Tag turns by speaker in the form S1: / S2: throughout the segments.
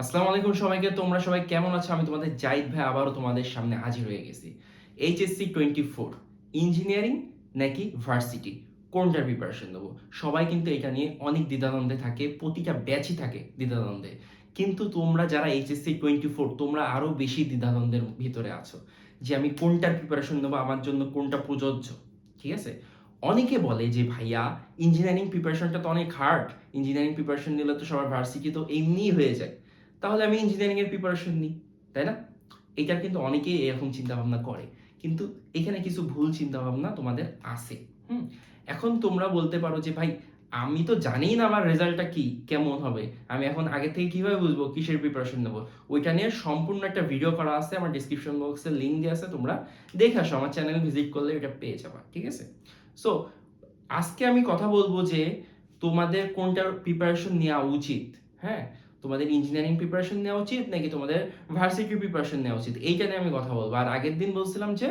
S1: আসসালামু আলাইকুম সবাইকে, তোমরা সবাই কেমন আছো? আমি তোমাদের জাহিদ ভাই আবারও তোমাদের সামনে হাজির হয়ে গেছি। এইচএসসি টোয়েন্টি ফোর, ইঞ্জিনিয়ারিং নাকি ভার্সিটি? কোনটার প্রিপারেশন দেবো? সবাই কিন্তু এটা নিয়ে অনেক দ্বিধাদ্বন্দ্বে থাকে, প্রতিটা ব্যাচই থাকে দ্বিধাদ্বন্দ্বে। কিন্তু তোমরা যারা এইচএসসি টোয়েন্টি ফোর, তোমরা আরও বেশি দ্বিধাদ্বন্দ্বের ভিতরে আছো যে আমি কোনটার প্রিপারেশন দেবো, আমার জন্য কোনটা প্রযোজ্য, ঠিক আছে? অনেকে বলে যে, ভাইয়া ইঞ্জিনিয়ারিং প্রিপারেশনটা তো অনেক হার্ড ইঞ্জিনিয়ারিং প্রিপারেশন নিলে তো সবার ভার্সিটি তো এমনিই হয়ে যায়। তাহলে আমি ইঞ্জিনিয়ারিং এর প্রিপারেশন নিই, তাই না? এটার কিন্তু অনেকেই এরকম চিন্তা ভাবনা করে। কিন্তু এখানে কিছু ভুল চিন্তা ভাবনা তোমাদের আছে। হুম? এখন তোমরা বলতে পারো যে, ভাই, আমি তো জানিই না আমার রেজাল্টটা কি, কেমন হবে। আমি এখন আগে থেকে কীভাবে বুঝব, কিসের প্রিপারেশন নেব? ওইটা নিয়ে সম্পূর্ণ একটা ভিডিও করা আছে, আমার ডিসক্রিপশন বক্সে লিঙ্ক দিয়ে আছে, তোমরা দেখে আসো, আমার চ্যানেল ভিজিট করলে এটা পেয়ে যাবা, ঠিক আছে? সো আজকে আমি কথা বলব যে, তোমাদের কোনটার প্রিপারেশন নেওয়া উচিত হ্যাঁ? তোমাদের ইঞ্জিনিয়ারিং প্রিপারেশন নেওয়া উচিত নাকি তোমাদের ভার্সিটি প্রিপারেশন নেওয়া উচিত? এইটা নিয়ে আমি কথা বলব। আর আগের দিন বলছিলাম যে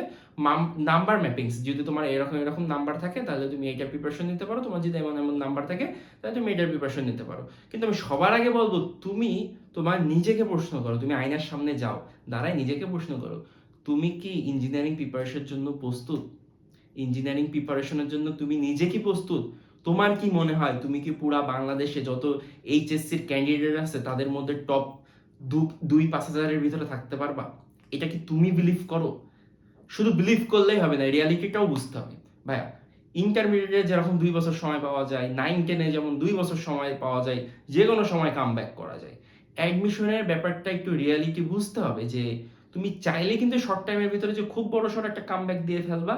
S1: নাম্বার ম্যাপিংস যদি তোমার এরকম এরকম নাম্বার থাকে, তাহলে তুমি এইটার প্রিপারেশন নিতে পারো। তোমার যদি এমন এমন নাম্বার থাকে, তাহলে তুমি এটার প্রিপারেশন নিতে পারো। কিন্তু আমি সবার আগে বলব, তুমি তোমার নিজেকে প্রশ্ন করো। তুমি আয়নার সামনে যাও, দাঁড়ায় নিজেকে প্রশ্ন করো। তুমি কি ইঞ্জিনিয়ারিং প্রিপারেশনের জন্য প্রস্তুত? ইঞ্জিনিয়ারিং প্রিপারেশনের জন্য তুমি নিজে কি প্রস্তুত? তোমার কি মনে হয়, তুমি কি পুরা বাংলাদেশে যত এইচএসসির ক্যান্ডিডেট আছে, তাদের মধ্যে টপ দুই, পাঁচ হাজারের ভিতরে থাকতে পারবা? এটা কি তুমি বিলিভ করো? শুধু বিলিভ করলেই হবে না রিয়ালিটিটাও বুঝতে হবে। ভাইয়া ইন্টারমিডিয়েটে যেরকম দুই বছর সময় পাওয়া যায় নাইন টেনে যেমন দুই বছর সময় পাওয়া যায় যে কোনো সময় কাম ব্যাক করা যায়। অ্যাডমিশনের ব্যাপারটা একটু রিয়ালিটি বুঝতে হবে যে, তুমি চাইলে কিন্তু শর্ট টাইমের ভিতরে যে খুব বড় সড় একটা কাম ব্যাক দিয়ে ফেলবা,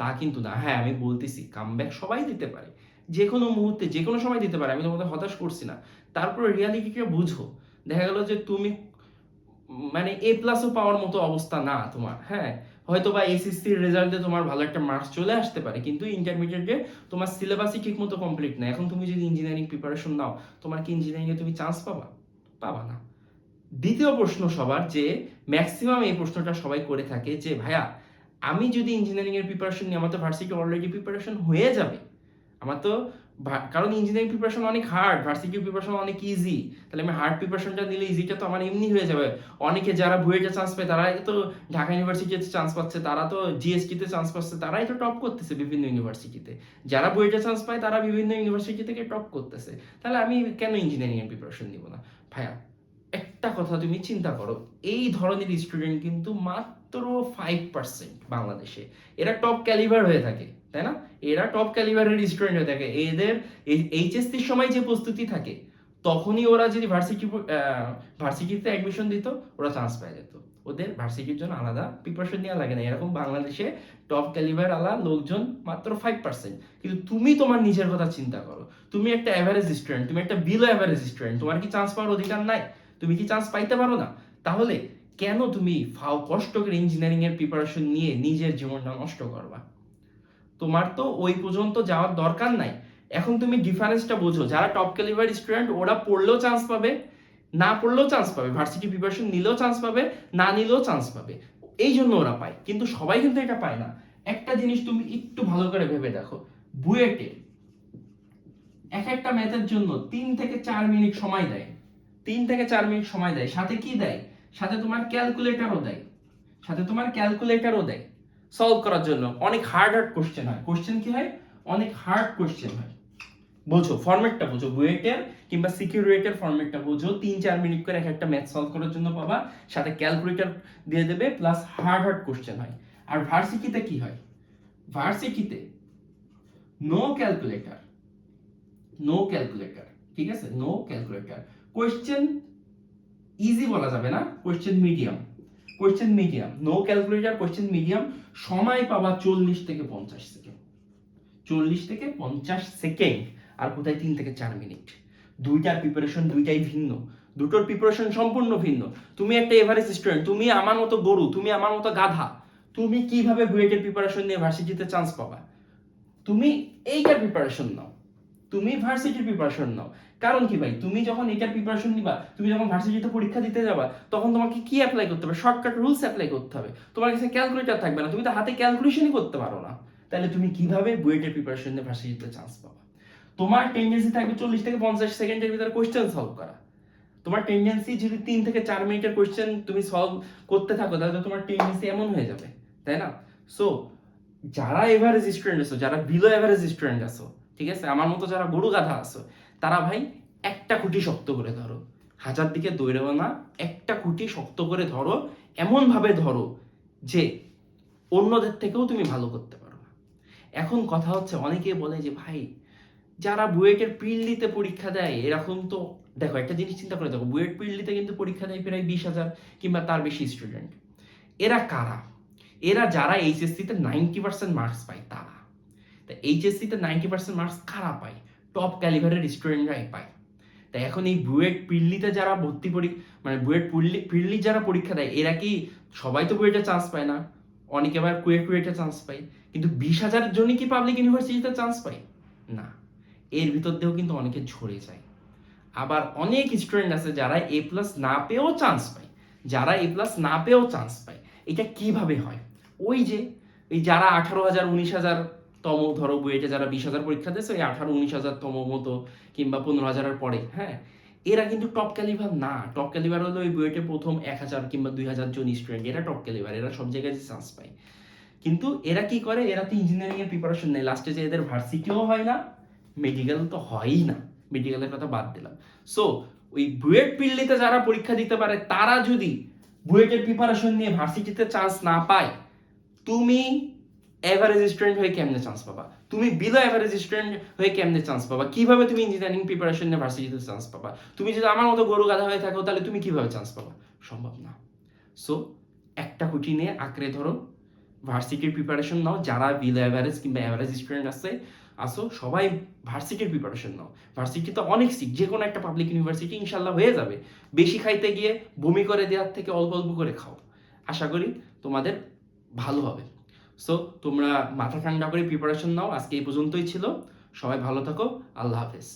S1: তা কিন্তু না। হ্যাঁ আমি বলতেছি কাম ব্যাক সবাই দিতে পারে। যে কোনো মুহূর্তে যে কোনো সময় দিতে পারে, আমি তোমাকে হতাশ করছি না। তারপরে রিয়ালিটিটা বুঝো। দেখা গেল যে তুমি মানে এ প্লাসও পাওয়ার মতো অবস্থা না তোমার হ্যাঁ? হয়তো বা এসএসসির রেজাল্টে তোমার ভালো একটা মার্কস চলে আসতে পারে, কিন্তু ইন্টারমিডিয়েটে তোমার সিলেবাসই ঠিক মতো কমপ্লিট না। এখন তুমি যদি ইঞ্জিনিয়ারিং প্রিপারেশন নাও, তোমার কি ইঞ্জিনিয়ারিংয়ে তুমি চান্স পাবা? পাবা না। দ্বিতীয় প্রশ্ন সবার যে ম্যাক্সিমাম এই প্রশ্নটা সবাই করে থাকে যে, ভাইয়া, আমি যদি ইঞ্জিনিয়ারিং এর প্রিপারেশন নিই, আমার তো ভার্সিটি অলরেডি প্রিপারেশন হয়ে যাবে। আমার তো কারণ ইঞ্জিনিয়ারিং প্রিপারেশন অনেক হার্ড ভার্সিটি প্রিপারেশন অনেক ইজি তাহলে আমি হার্ড প্রিপারেশনটা নিলে ইজিটা তো আমার এমনি হয়ে যাবে। অনেকে যারা বুয়েটে চান্স পায়, তারাই তো ঢাকা ইউনিভার্সিটিতে চান্স পাচ্ছে, তারা তো জিএসটিতে চান্স পাচ্ছে, তারাই তো টপ করতেছে বিভিন্ন ইউনিভার্সিটিতে যারা বুয়েটে চান্স পায়, তারা বিভিন্ন ইউনিভার্সিটি থেকে টপ করতেছে। তাহলে আমি কেন ইঞ্জিনিয়ারিংয়ের প্রিপারেশন নিব না? ভাইয়া, একটা কথা তুমি চিন্তা করো, এই ধরনের স্টুডেন্ট কিন্তু মাত্র ফাইভ পার্সেন্ট বাংলাদেশে। এরা টপ ক্যালিভার হয়ে থাকে। তাই না? এরা টপ ক্যালিভারের স্টুডেন্ট হয়ে থাকে। এদের এইচএসসির সময় যে প্রস্তুতি থাকে, তখনই ওরা যদি ভার্সিটি ভার্সিটিতে অ্যাডমিশন দিত, ওরা চান্স পেয়ে যেত। ওদের ভার্সিটির জন্য আলাদা প্রিপারেশন নেওয়া লাগে না। এরকম বাংলাদেশে টপ ক্যালিভার আলা লোকজন মাত্র ফাইভ পার্সেন্ট কিন্তু তুমি তোমার নিজের কথা চিন্তা করো। তুমি একটা অ্যাভারেজ স্টুডেন্ট তুমি একটা বিলো অ্যাভারেজ স্টুডেন্ট তোমার কি চান্স পাওয়ার অধিকার নাই? তুমি কি চান্স পাইতে পারো না? তাহলে কেন তুমি ফাও কষ্ট করে ইঞ্জিনিয়ারিং এর প্রিপারেশন নিয়ে নিজের জীবনটা নষ্ট করবা? তোমার তো ওই পর্যন্ত যাওয়ার দরকার নাই। এখন তুমি ডিফারেন্সটা বোঝো। যারা টপ ক্যালিভার স্টুডেন্ট ওরা পড়লেও চান্স পাবে, না পড়লেও চান্স পাবে। ভার্সিটি প্রিপারেশন নিলেও চান্স পাবে, না নিলেও চান্স পাবে। এই জন্য ওরা পায়। কিন্তু সবাই কিন্তু এটা পায় না। একটা জিনিস তুমি একটু ভালো করে ভেবে দেখো। বুয়েটে এক একটা ম্যাথের জন্য তিন থেকে চার মিনিট সময় দেয়। তিন থেকে চার মিনিট সময় দেয়। সাথে কি দেয়? সাথে তোমার ক্যালকুলেটরও দেয়। সাথে তোমার ক্যালকুলেটরও দেয়। সলভ করার জন্য। অনেক হার্ড হার্ড কোশ্চেন হয়। কোশ্চেন কি হয়? অনেক হার্ড কোশ্চেন হয়। বোঝো ফরম্যাটটা বোঝো। বুয়েটের কিংবা সিকিউরিটের ফরম্যাটটা বোঝো। তিন চার মিনিট করে এক একটা ম্যাথ সলভ করার জন্য পাবা। সাথে ক্যালকুলেটর দিয়ে দেবে প্লাস হার্ড হার্ড কোশ্চেন হয়। আর ভার্সিটিতে কি হয়? ভার্সিটিতে নো ক্যালকুলেটর নো ক্যালকুলেটর ঠিক আছে? নো ক্যালকুলেটর কোয়েশ্চেন ইজি বলা যাবে না। Question medium question medium no calculator question medium সময় পাবা চল্লিশ থেকে পঞ্চাশ সেকেন্ড চল্লিশ থেকে পঞ্চাশ সেকেন্ড আর কোথায় তিন থেকে চার মিনিট দুইটার প্রিপারেশন দুইটাই ভিন্ন। দুটোর প্রিপারেশন সম্পূর্ণ ভিন্ন। তুমি একটা এভারেজ স্টুডেন্ট তুমি আমার মতো গরু, তুমি আমার মতো গাধা, তুমি কীভাবে বুয়েটের প্রিপারেশন নিয়ে ভার্সিটিতে চান্স পাবা? তুমি এইটার প্রিপারেশন নাও। তুমি ভার্সিটির প্রিপারেশন নাও। কারণ কি ভাই? তুমি যখন এটার প্রিপারেশন নিবা, তুমি যখন ভার্সিটিতে পরীক্ষা দিতে যাবা, তখন তোমাকে কি অ্যাপ্লাই করতে হবে? শর্টকাট রুলস অ্যাপ্লাই করতে হবে। তোমার কাছে ক্যালকুলেটর থাকবে না। তুমি তো হাতে ক্যালকুলেশনই করতে পারো না। তাহলে তুমি কীভাবে বুয়েটের প্রিপারেশন নিয়ে ভার্সিটিতে চান্স পাবা? তোমার টেন্ডেন্সি থাকবে চল্লিশ থেকে পঞ্চাশ সেকেন্ডের ভিতরে কোয়েশ্চেন সলভ করা। তোমার টেন্ডেন্সি যদি তিন থেকে চার মিনিটের কোয়েশ্চেন তুমি সলভ করতে থাকো, তাহলে তোমার টেন্ডেন্সি এমন হয়ে যাবে। তাই না? সো যারা এভারেজ স্টুডেন্ট আছো, যারা বিলো এভারেজ স্টুডেন্ট আছো ঠিক আছে? আমার মতো যারা গরু গাধা আছো, তারা ভাই একটা খুঁটি শক্ত করে ধরো। হাজার দিকে দৌড়েও না, একটা খুঁটি শক্ত করে ধরো এমন ভাবে ধরো যে অন্যদের থেকেও তুমি ভালো করতে পারো এখন কথা হচ্ছে, অনেকে বলে যে, ভাই, যারা বুয়েটের প্রিলিতে পরীক্ষা দেয়, এরকম তো দেখো, একটা জিনিস চিন্তা করে দেখো, বুয়েট প্রিলিতে কিন্তু পরীক্ষা দেয় প্রায় বিশ হাজার কিংবা তার বেশি স্টুডেন্ট এরা কারা? এরা যারা এইচএসসিতে নাইনটি পার্সেন্ট মার্কস পায়, তারা। তা এইচএসসিতে নাইনটি পার্সেন্ট মার্কস কারা পায়? টপ ক্যালিভারের স্টুডেন্টরাই পায়। তাই এখন এই বুয়েট পিল্লিতে যারা ভর্তি পরি মানে বুয়েট পুল্লি, পিল্লি যারা পরীক্ষা দেয়, এরা কি সবাই তো বুয়েটে চান্স পায় না? অনেকে আবার কুয়েট, কুয়েটে চান্স পায়। কিন্তু বিশ হাজারের জন্য কি পাবলিক ইউনিভার্সিটিতে চান্স পায়? না। এর ভিতর দিয়েও কিন্তু অনেকে ঝরে যায়। আবার অনেক স্টুডেন্ট আছে যারা এ প্লাস না পেয়েও চান্স পায়। যারা এ প্লাস না পেয়েও চান্স পায়। এটা কীভাবে হয়? ওই যে, এই যারা আঠারো হাজার, উনিশ হাজার তম ধরো বুয়েটে যারা বিশ হাজার পরীক্ষা দিয়েছে, ওই আঠারো উনিশ হাজার তম মতো কিংবা পনেরো হাজারের পরে হ্যাঁ? এরা কিন্তু টপ ক্যালিভার না। টপ ক্যালিভার হলো ওই বুয়েটে প্রথম এক হাজার কিংবা দুই হাজার জন স্টুডেন্ট এরা টপ ক্যালিভার এরা সব জায়গায় চান্স পায়। কিন্তু এরা কি করে? এরা তো ইঞ্জিনিয়ারিং এর প্রিপারেশন নেয়। লাস্টে যে এদের ভার্সিটিও হয় না মেডিকেল তো হয়ই না। মেডিকেলের কথা বাদ দিলাম। সো ওই বুয়েট পিল্লিতে যারা পরীক্ষা দিতে পারে, তারা যদি বুয়েটের প্রিপারেশন নিয়ে ভার্সিটিতে চান্স না পায়, তুমি এভারেজ স্টুডেন্ট হয়ে কেমনে চান্স পাবা? তুমি বিলো এভারেজ স্টুডেন্ট হয়ে কেমনে চান্স পাবা? কীভাবে তুমি ইঞ্জিনিয়ারিং প্রিপারেশন নিয়ে ভার্সিটিতে চান্স পাবা? তুমি যদি আমার মতো গরু গাধা হয়ে থাকো, তাহলে তুমি কীভাবে চান্স পাবা? সম্ভব না। সো একটা কুটি নিয়ে আঁকড়ে ধরো। ভার্সিটির প্রিপারেশন নাও, যারা বিলো এভারেজ কিংবা এভারেজ স্টুডেন্ট আছে, আসো, সবাই ভার্সিটির প্রিপারেশন নাও। ভার্সিটি তো অনেক সিট যে কোনো একটা পাবলিক ইউনিভার্সিটি ইনশাল্লাহ হয়ে যাবে। বেশি খাইতে গিয়ে বমি করে দেওয়ার থেকে অল্প অল্প করে খাও। আশা করি তোমাদের ভালো হবে। সো তোমরা মাথা ঠান্ডা করে প্রিপারেশন নাও, আজকে এই পর্যন্তই ছিল। সবাই ভালো থাকো, আল্লাহ হাফেজ।